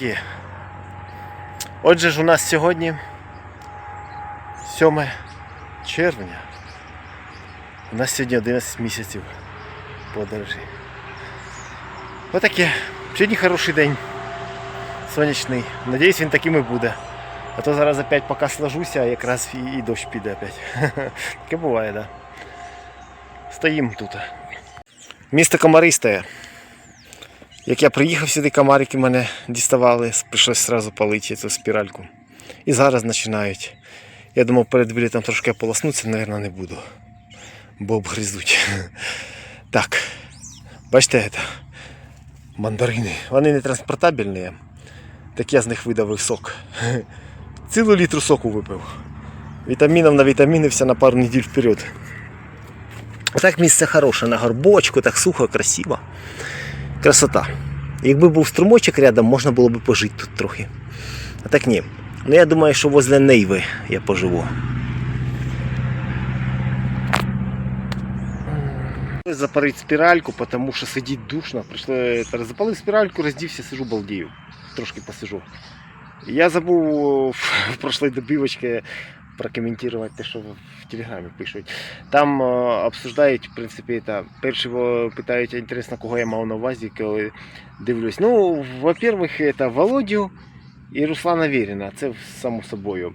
Ки. Отже ж, у нас сьогодні 7 червня. У нас сьогодні 11 місяців подорожі. Отаке. Сьогодні хороший день. Сонячний. Надіюсь, він таким і буде. А то зараз опять поки сложуся, якраз і, і дощ піде опять. Таке буває, так. Да. Стоїмо тут. Місто Комаристе. Як я приїхав сюди, комарики мене діставали, прийшлось одразу палити цю спіральку. І зараз починають. Я думав, перед вилітом трошки полоснутися, мабуть, не буду. Бо обгризуть. Так. Бачите, це? мандарини. Вони не транспортабельні. Так я з них видавив сок. Цілу літру соку випив. Вітамінів на вітамінився на пару неділь вперед. Так місце хороше, на горбочку, так сухо, красиво. Красота. Якби був струмочок рядом, можна було б пожити тут трохи. А так ні. Ну я думаю, що возле Нейви я поживу. Запарить спіральку, тому що сидіть душно. Прийшло, запалив спіральку, роздівся, сижу, балдію. Трошки посижу. Я забув в прошлой добивочці прокоментувати те, що в телеграмі пишуть. Там е, обсуждають, в принципі, та, перші питають, інтересно, кого я мав на увазі, коли дивлюсь. Ну, во-первых, це Володю і Руслана Віріна, це само собою.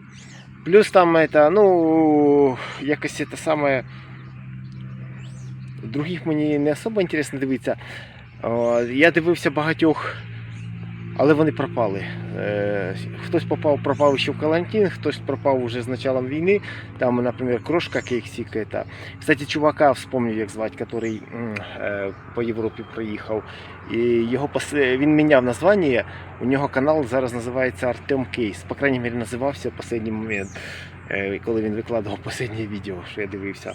Плюс там это, ну, якось це саме. Других мені не особо інтересно дивитися. О, Я дивився багатьох, але вони пропали. Е, Хтось попав, пропав ще в карантин, хтось пропав уже з началом війни. Там, наприклад, Крошка Кейксік. Это. Кстати, чувака вспомнив, як звати, який е, по Європі проїхав. І його пос- він міняв названня. У нього канал зараз називається Артем Кейс. По крайній мірі називався в останній момент, е, коли він викладав останнє відео, що я дивився.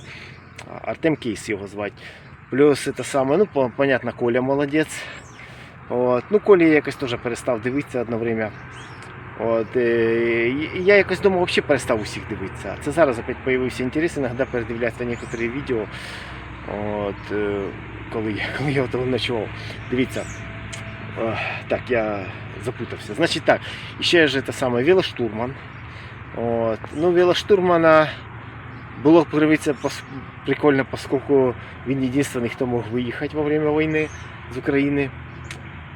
Артем Кейс його звати. Плюс це саме, ну, по- понятно, Коля молодець. От. Ну, Колі я якось теж перестав дивитися одне время. От, е, і я якось думав, взагалі перестав усіх дивитися. Це зараз опять появився інтерес, іноді передивлятися некоторі відео. От, е, коли, я- коли я ночував. Дивіться. Ох, Так, я запутався. Значить так, ще ж це саме велоштурман. От. Ну, велоштурмана було подивитися прикольно, оскільки він єдиний, хто мог виїхати во время війни з України.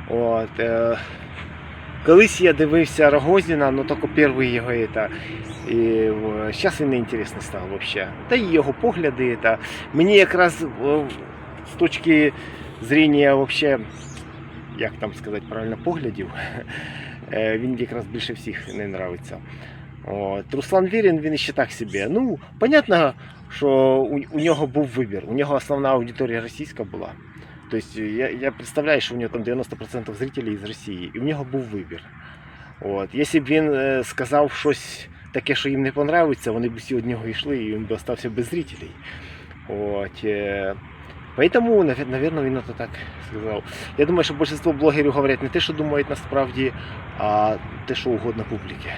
От, е, колись я дивився Рогозіна, ну тільки перший його это, і зараз він не інтересний став вообще. Та й його погляди. Та, мені якраз з точки зрення вообще, як там сказати правильно, поглядів, е, він якраз більше всіх не нравиться. От. Руслан Вірін, він ще так собі. Ну, понятно, що у, у нього був вибір. У нього основна аудиторія російська була. Тобто я, я представляю, що у нього там 90% зрителей з Росії, і в нього був вибір. От. Якщо б він е, сказав щось таке, що їм не подобається, вони б всі від нього йшли і він би остався без зрителей. От. е, Поэтому, наверное, він це так сказав. Я думаю, що більшість блогерів говорять не те, що думають насправді, а те, що угодно публіки.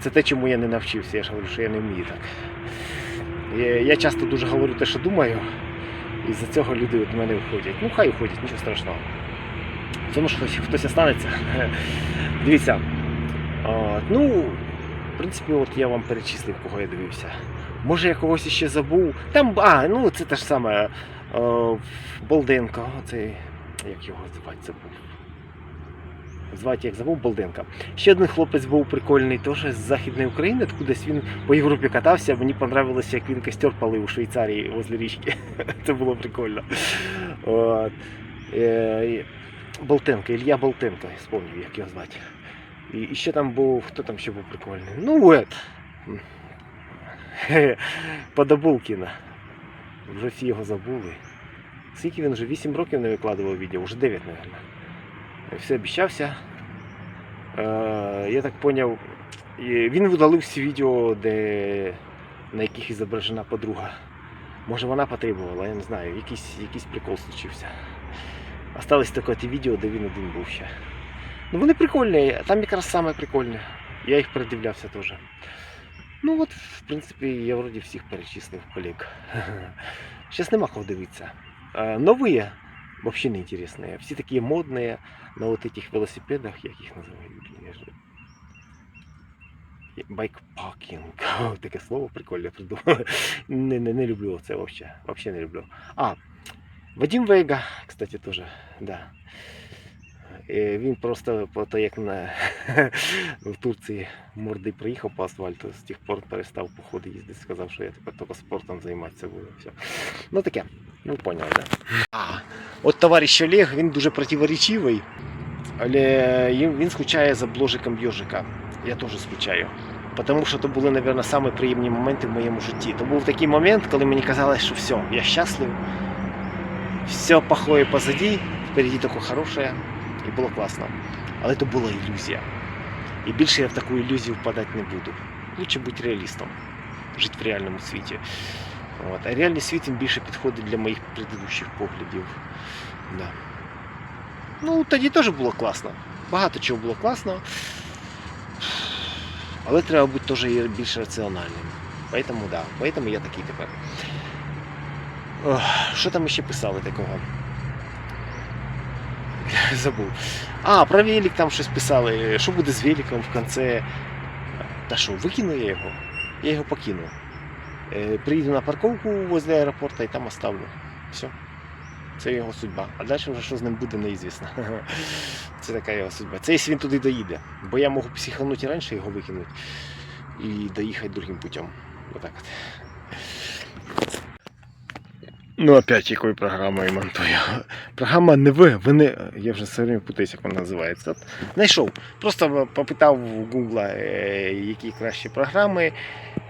Це те, чому я не навчився. Я ж говорю, що я не вмію так. Я, я часто дуже говорю те, що думаю, і з-за цього люди від мене виходять. Ну, хай виходять, нічого страшного. В цьому ж хтось, хтось останеться. Дивіться. А, ну, в принципі, от я вам перечислив, кого я дивився. Може, я когось ще забув. Там, а, ну це те ж саме. Болденко, цей, як його звати забув. Звати як забув Болденка. Ще один хлопець був прикольний, теж з Західної України, кудись він по Європі катався. Мені понравилося, як він костер палив у Швейцарії возле річки. Це було прикольно. От. Е, Болтенко, Ілля Болтенко, я як його звати. І, ще там був, хто там ще був прикольний? Ну, ет. Подобулкіна. Вже всі його забули. Скільки він вже 8 років не викладував відео, вже 9, мабуть. Все обіцявся. Е, я так зрозумів, він видалив всі відео, де, на яких зображена подруга. Може вона потребувала, я не знаю, якийсь, якийсь прикол случився. Осталось тільки ті відео, де він один був ще. Ну вони прикольні, там якраз саме прикольне. Я їх передивлявся теж. Ну от, в принципі, я вроді всіх перечислив колег. Зараз нема кого дивитися. Е, Нові вообще неинтересные. Все такие модные на вот этих велосипедах, як їх називають, блін, я ж Байкпакінг. Таке слово прикольне придумали. Не, не, не люблю це вообще. Вообще не люблю. А, Вадим Вейга, кстати, теж, да. Він просто то, як на в Турції морди приїхав по асфальту, з тих пор перестав по ходу їздити, сказав, що я тепер тільки спортом займатися буду. Все. Ну таке, ну поняв, да. А, от товариш Олег, він дуже противоречивий, але він скучає за бложиком Йожика. Я теж скучаю. Тому що це були, мабуть, самі моменти в моєму житті. То був такий момент, коли мені казалось, що все, я щаслив, все плохое позади, впереді тільки хороше, і було класно. Але це була ілюзія. І більше я в таку ілюзію впадати не буду. Лучше бути реалістом, жити в реальному світі. От. А реальний світ він більше підходить для моїх предыдущих поглядів. Да. Ну, тоді теж було класно. Багато чого було класно. Але треба бути теж і більш раціональним. Поэтому, да, поэтому я такий тепер. Ох, що там ще писали такого? Забув. А, про велик там щось писали. Що буде з великом в кінці? Та що, викину я його? Я його покину. Е, Приїду на парковку возле аеропорту і там оставлю. Все. Це його судьба. А далі вже що з ним буде, неізвісно. Це така його судьба. Це якщо він туди доїде. Бо я можу психанути раніше його викинути і доїхати другим путем. Отак от. Ну, опять якою програмою монтую. Програма не ви, вони. Я вже все время путаюсь, як вона називається. Знайшов. Просто попитав у Гугла, е, які кращі програми.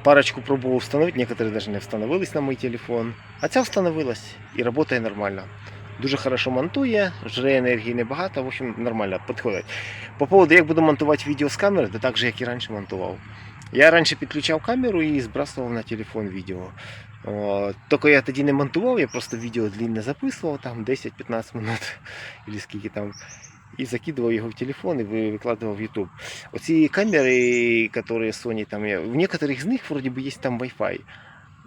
Парочку пробував встановити, некоторые навіть не встановились на мій телефон. А ця встановилась і працює нормально. Дуже хорошо монтує, жре енергії небагато, в общем, нормально підходить. По поводу, як буду монтувати відео з камери, то так же, як і раніше монтував. Я раніше підключав камеру і збрасував на телефон відео. Тільки я тоді не монтував, я просто відео длинне записував, там 10-15 минут, або скільки там. І закидував його в телефон і ви- викладував в YouTube. Оці камери, які Sony, там, є, в некоторых з них вроді би є там Wi-Fi.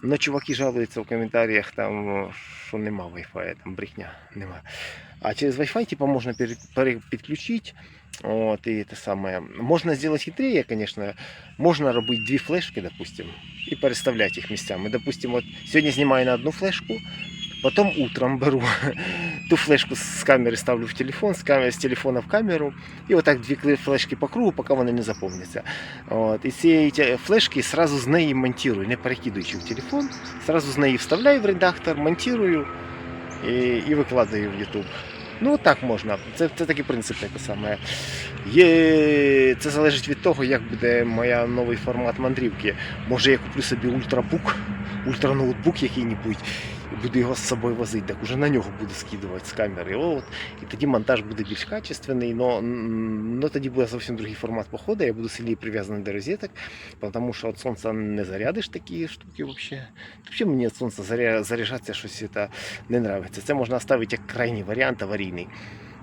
Но чуваки жалуються в коментарях, там, що нема Wi-Fi, там брехня нема. А через Wi-Fi типа, можна підключити. От, і те саме. Можна зробити хитрее, конечно. Можна робити дві флешки, допустим, і переставляти їх місцями. Допустим, от сьогодні знімаю на одну флешку, потім утром беру ту флешку з камери ставлю в телефон, з, камери, з телефона в камеру, і отак дві кли- флешки по кругу, поки вони не заповняться. От, і ці флешки сразу з неї монтую, не перекидуючи в телефон, сразу з неї вставляю в редактор, монтую і, і викладаю в YouTube. Ну, так можна. Це, це такий принцип таке саме. Є, це залежить від того, як буде моя новий формат мандрівки. Може я куплю собі ультрабук, ультраноутбук який-небудь, і буду його з собою возити, так уже на нього буду скидувати з камери. От, і тоді монтаж буде більш качественний, но тоді буде зовсім другий формат походу, я буду сильніше прив'язаний до розеток, тому що від сонця не зарядиш такі штуки взагалі. Взагалі мені від сонця заряджатися щось це не подобається. Це можна оставити як крайній варіант аварійний.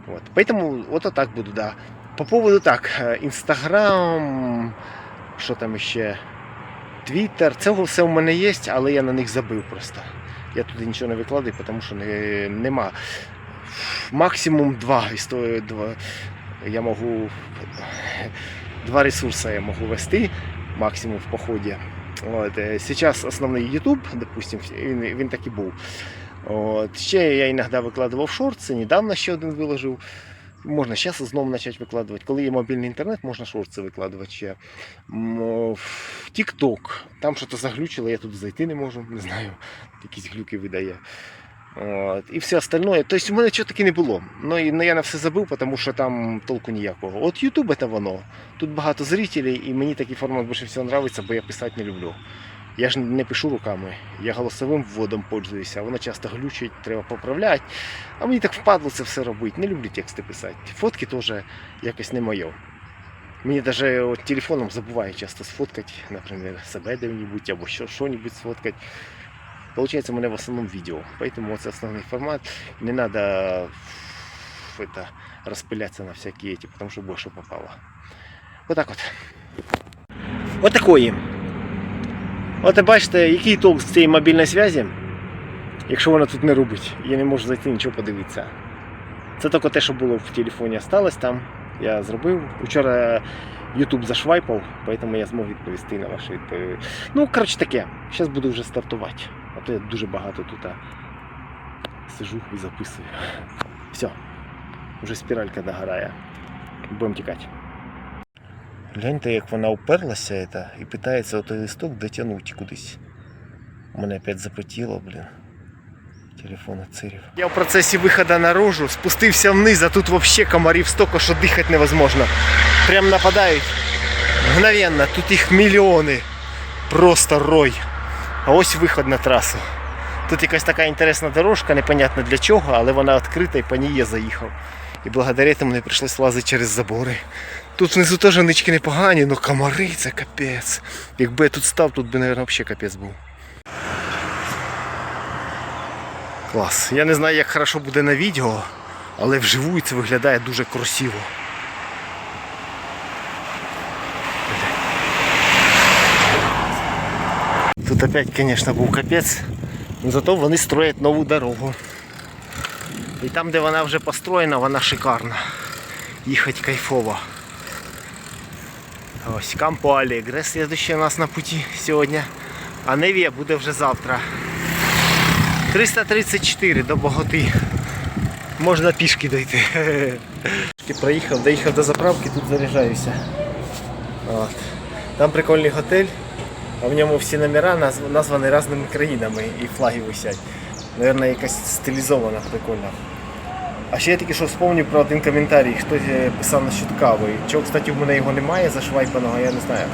Вот. Поэтому вот так буду, да. По поводу так, е, Інстаграм, що там ще, Твіттер, це все в мене є, але я на них забив просто. Я туди нічого не викладаю, тому що не, нема. Максимум два два. Я можу два ресурси я можу вести максимум в поході. От, Зараз основний YouTube, допустим, він, він так і був. От. Ще я іноді викладував це недавно ще один виложив. Можна зараз знову почати викладувати. Коли є мобільний інтернет, можна шорти викладувати ще. В TikTok. Там щось заглючило, я тут зайти не можу, не знаю. Якісь глюки видає. От. І все остальное. Тобто у мене чого таки не було. Ну, і, ну, я на все забив, тому що там толку ніякого. От YouTube це воно. Тут багато зрителей, і мені такий формат більше всього подобається, бо я писати не люблю. Я ж не пишу руками, я голосовим вводом пользуюся, воно часто глючить, треба поправляти. А мені так впадло це все робити. Не люблю тексти писати. Фотки теж якось не моє. Мені навіть телефоном забуваю часто сфоткати, наприклад, себе де-небудь або що, що-небудь сфоткати. Получается, у мене в основному відео. Поэтому це основний формат. Не надо это, распыляться на всякі эти, потому що больше попало. Вот так от. От такої. От і бачите, який толк з цієї мобільної зв'язі, якщо вона тут не робить. Я не можу зайти нічого подивитися. Це тільки те, що було в телефоні, осталось там. Я зробив. Вчора YouTube зашвайпав, тому я змог відповісти на ваші. Ну, коротше таке, зараз буду вже стартувати. А то я дуже багато тут сижу і записую. Все, вже спіралька догорає. Будемо тікати. Гляньте, як вона уперлася это, і питається отой листок дотягнути кудись. У мене опять запотіло, блін. Телефон отцирів. Я в процесі виходу наружу спустився вниз, а тут взагалі комарів столько, що дихати невозможно. Прям нападають. Мгновенно, тут їх мільйони. Просто рой. А ось виход на трасу. Тут якась така інтересна дорожка, непонятно для чого, але вона відкрита і по ній я заїхав. І благодаря цьому не прийшлось лазити через забори. Тут внизу теж нички непогані, але комари це капець. Якби я тут став, тут би, мабуть, взагалі капець був. Клас. Я не знаю, як хорошо буде на відео, але вживу це виглядає дуже красиво. Тут опять, конечно, був капець. Зато вони строять нову дорогу. І там, де вона вже построєна, вона шикарна. Їхати кайфово. Ось Кампо Алегре, следующий у нас на пути сьогодні. А Невія буде вже завтра. 334 до Боготи. Можна пішки дойти. Проїхав, доїхав до заправки, тут заряджаюся. От. Там прикольний готель, а в ньому всі номера названі різними країнами і флаги висять. Наверное, якась стилізована прикольна. А ще я тільки що вспомнив про один коментарій, хтось е, писав насчет кави. Чого, кстати, в мене його немає зашвайпаного, я не знаю.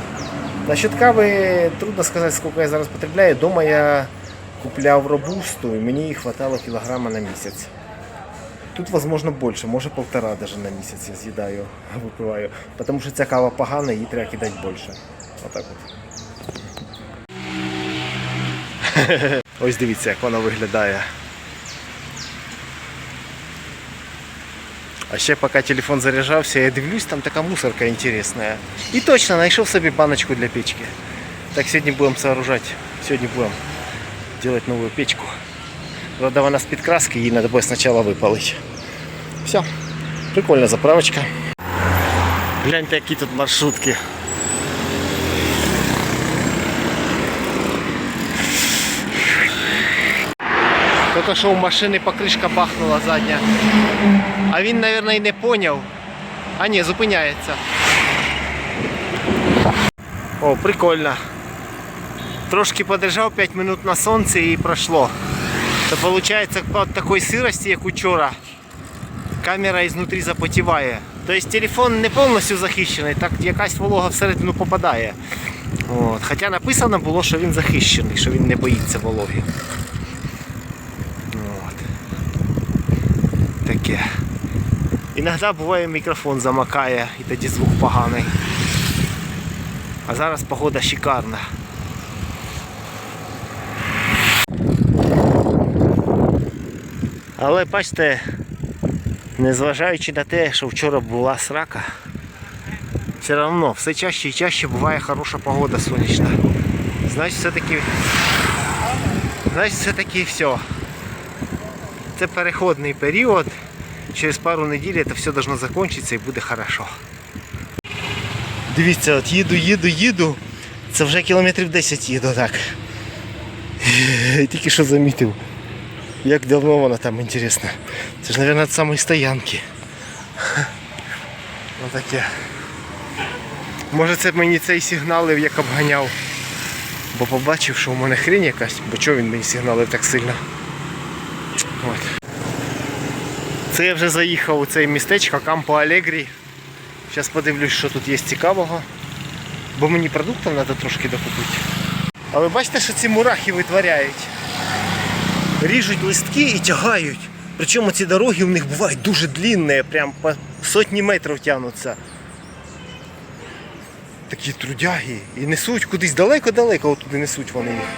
Насчет кави трудно сказати, скільки я зараз потребляю. Дома я купляв робусту і мені її хватало кілограма на місяць. Тут, возможно, більше, може полтора даже на місяць я з'їдаю, випиваю. Тому що ця кава погана, її треба кидати більше. Отак от. Ось дивіться, як вона виглядає. А ще поки телефон заряджався, я дивлюсь, там така мусорка інтересна. І точно знайшов собі баночку для печки. Так сьогодні будемо сооружати. Сьогодні будемо делать новую печку. Правда, вона з підкраски, її треба буде спочатку випалити. Все. Прикольна заправочка. Гляньте, які тут маршрутки. Тільки що у машини покришка бахнула задня. А він, мабуть, і не поняв. А ні, зупиняється. О, прикольно. Трошки подержав 5 минут на сонці і пройшло. То виходить, від такої сирості, як учора, камера ізнутрі запотіває. Тобто телефон не повністю захищений, так якась волога всередину попадає. От. Хоча написано було, що він захищений, що він не боїться вологи. От. Таке. Іноді буває мікрофон замакає і тоді звук поганий. А зараз погода шикарна. Але бачите, незважаючи на те, що вчора була срака, все одно все чаще і чаще буває хороша погода сонячна. Значить все-таки. Значить все-таки все. Це переходний період. Через пару неділь це все должно закінчитися і буде хорошо. Дивіться, от їду, їду, їду. Це вже кілометрів 10 їду так. Тільки що замітив. Як давно вона там інтересно. Це ж, мабуть, від самої стоянки. Отаке. Може це мені цей сигналив як обганяв. Бо побачив, що у мене хрень якась, бо чого він мені сигналив так сильно. От. Це я вже заїхав у це містечко Кампо Алегрі. Зараз подивлюсь, що тут є цікавого. Бо мені продуктів треба трошки докупити. А ви бачите, що ці мурахи витворяють? Ріжуть листки і тягають. Причому ці дороги у них бувають дуже длинні, прям по сотні метрів тягнуться. Такі трудяги. І несуть кудись далеко-далеко туди несуть вони їх.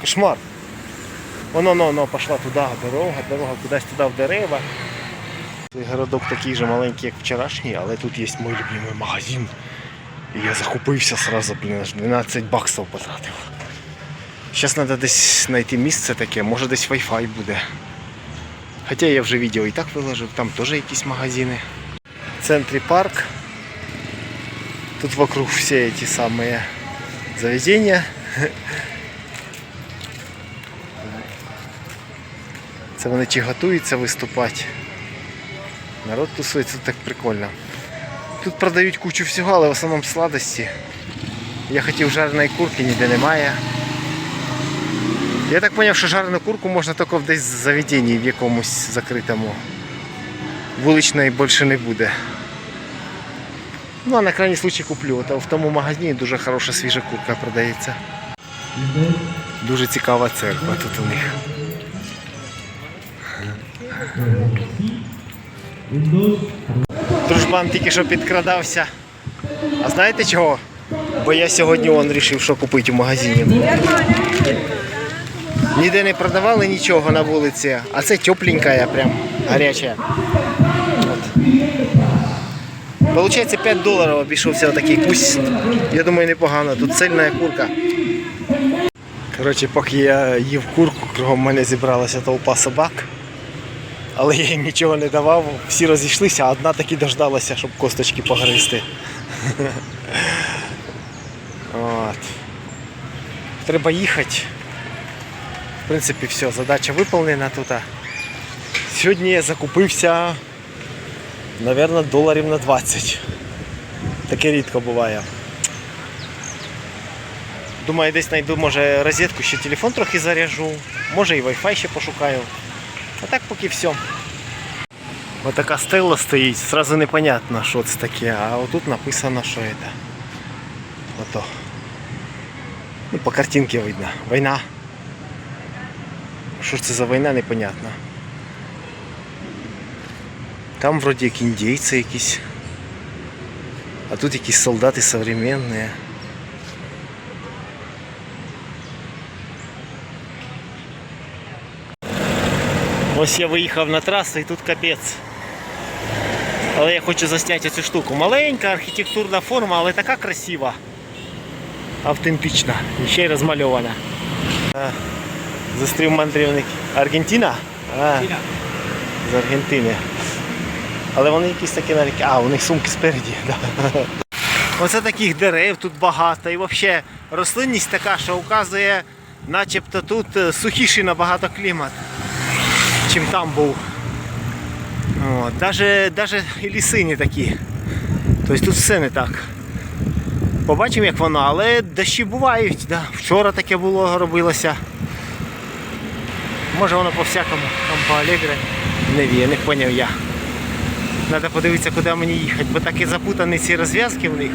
Кошмар. Воно, воно, воно пішла туди, дорога, дорога кудись туди в дерева. Цей городок такий же маленький, як вчорашній, але тут є мій любимий магазин. І я захопився сразу, блін, аж 12 баксів потратив. Зараз треба десь знайти місце таке, може десь Wi-Fi буде. Хоча я вже відео і так виложив, там теж якісь магазини. В центрі парк. Тут вокруг все эти самые заведения. Це вони чи готуються виступати. Народ тусується так прикольно. Тут продають кучу всього, але в основному сладості. Я хотів жареної курки, ніде немає. Я так зрозумів, що жарену курку можна тільки десь в заведенні в якомусь закритому. Вуличної більше не буде. Ну а на крайній случай куплю. Та в тому магазині дуже хороша свіжа курка продається. Дуже цікава церква тут у них. Дружбан тільки що підкрадався. А знаєте чого? Бо я сьогодні он вирішив, що купити в магазині. Ніде не продавали нічого на вулиці, а це тепленька, прям гаряча. От. Получається 5 доларів обійшовся такий кусь. Я думаю, непогано. Тут сильна курка. Коротше, поки я їв курку, кругом мене зібралася толпа собак. Але я їм нічого не давав, всі розійшлися, а одна таки дождалася, щоб косточки погризти. От. Треба їхати. В принципі, все, задача виповнена тут. Сьогодні я закупився, мабуть, доларів на 20. Таке рідко буває. Думаю, десь знайду, може, розетку, ще телефон трохи заряжу, може і Wi-Fi ще пошукаю. А так поки все. Ось така стела стоїть, сразу непонятно, що це таке, а отут написано, що це. Ото. Ну, по картинці видно. Війна. Що ж це за війна, непонятно. Там вроді як індійці якісь. А тут якісь солдати современні. Ось я виїхав на трасу і тут капець. Але я хочу засняти цю штуку. Маленька архітектурна форма, але така красива. Автентична. І ще й розмальована. Зустрів мандрівник. Аргентина? А, з Аргентини. Але вони якісь такі навіть. А, у них сумки спереді. Да. Оце таких дерев тут багато. І взагалі рослинність така, що вказує, начебто тут е, сухіший набагато клімат чим там був. От, даже, даже і ліси не такі. Тобто тут все не так. Побачимо, як воно, але дощі бувають. Да. Вчора таке було, робилося. Може воно по всякому, там по Алегре. Не віє, не поняв я. Треба подивитися, куди мені їхати, бо такі запутані ці розв'язки в них.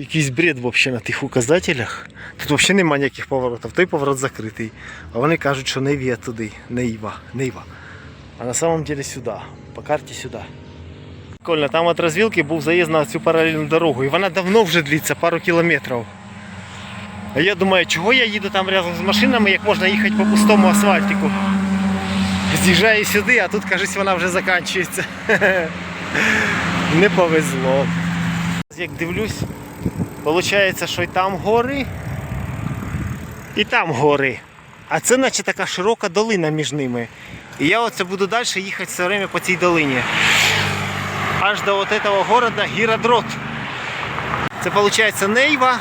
Якийсь бред взагалі на тих указателях. Тут взагалі немає ніяких поворотів. Той поворот закритий. А вони кажуть, що не вія туди, Нейва, Нейва. А на самом деле сюди. По карті сюди. Прикольно, там від розвілки був заїзд на цю паралельну дорогу. І вона давно вже длиться, пару кілометрів. А я думаю, чого я їду там разом з машинами, як можна їхати по пустому асфальтику. З'їжджаю сюди, а тут, кажуть, вона вже закінчується. Не повезло. Як дивлюсь, Получається, що і там гори, і там гори. А це наче така широка долина між ними. І я оце буду далі їхати все время по цій долині. Аж до от этого города Гіродрот. Це виходить Нейва.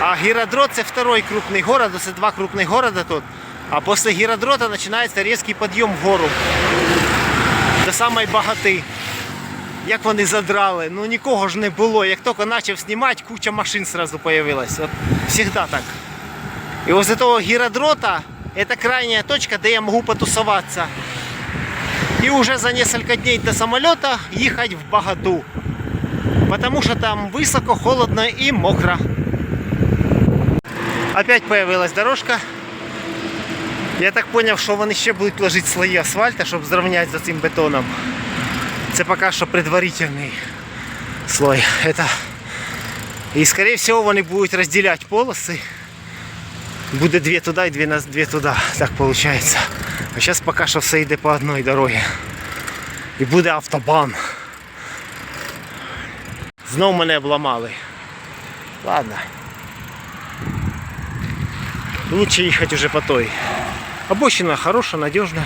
А Гіродрот це второй крупний город, це два крупних города тут. А після Гіродрота починається різкий підйом вгору. До самої багати. Як вони задрали, ну нікого ж не було. Як тільки почав знімати, куча машин сразу появилась. От завжди так. І возле того гіродрота це крайня точка, де я можу потусуватися. І вже за несколько дней до самолета їхати в Багату. Потому що там високо, холодно і мокро. Опять появилась дорожка. Я так зрозумів, що вони ще будуть ложити слої асфальту, щоб зрівняти за цим бетоном. Это пока что предварительный слой. Это... И скорее всего вони будуть разделять полосы. Буде две туда и две, на- две туда. Так получается. А сейчас пока що все йде по одной дороге. І буде автобан. Знов мене обламали. Ладно. лучше їхати вже по той. Обочина хороша, надіжна.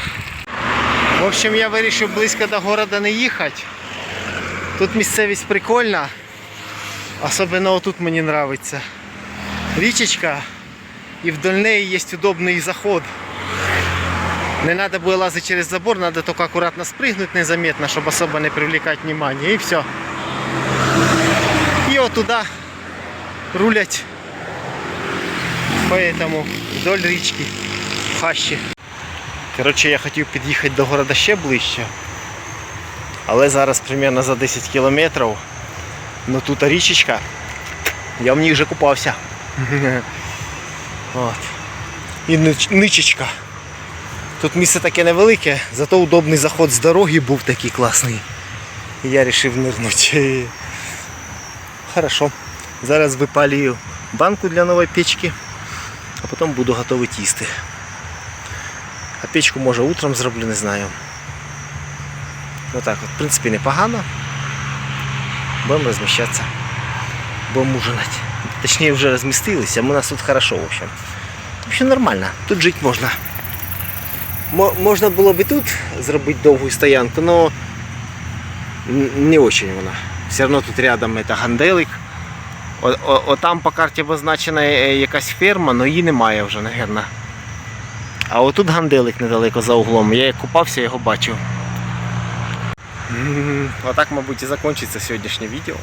В общем, я вирішив близько до города не їхати. Тут місцевість прикольна. Особливо отут мені подобається. Річечка і вдоль неї є удобний заход. Не треба буде лазити через забор, треба тільки акуратно спригнути незаметно, щоб особо не привлекати внимание. І все. І от туди рулять по этому вдоль річки в хащі. Коротше, я хотів під'їхати до города ще ближче. Але зараз примерно за 10 кілометрів. Ну тут річечка. Я в ній вже купався. От. І ничечка. Тут місце таке невелике, зато удобний заход з дороги був такий класний. І я вирішив нирнути. Хорошо. Зараз випалюю банку для нової печки, а потім буду готувати їсти. А печку може утром зроблю, не знаю. Ну так от, в принципі, непогано. Будемо розміщатися. Будемо ужинати. Точніше вже розмістилися, у нас тут хорошо, в общем. В нормально, тут жити можна. Мо- Можна було б і тут зробити довгу стоянку, але не очень вона. Все одно тут рядом это ганделик. О, о, о, там по карті обозначена е, якась ферма, але її немає вже, мабуть. А отут ганделик недалеко за углом. Я як купався, його бачив. Отак, мабуть, і закінчиться сьогоднішнє відео.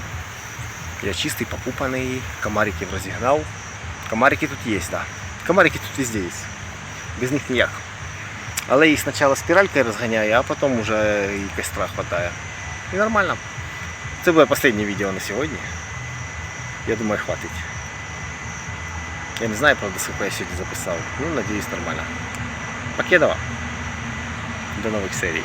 Я чистий, покупаний, комариків розігнав. Комарики тут є, так. Да. Комарики тут везде є. Без них ніяк. Але їх спочатку спіралькою розганяю, а потім вже і костра хватає. І нормально. Це буде останнє відео на сьогодні. Я думаю, хватить. Я не знаю, правда, сколько я сьогодні записав. Ну, надіюсь, нормально. Покедова. До нових серій.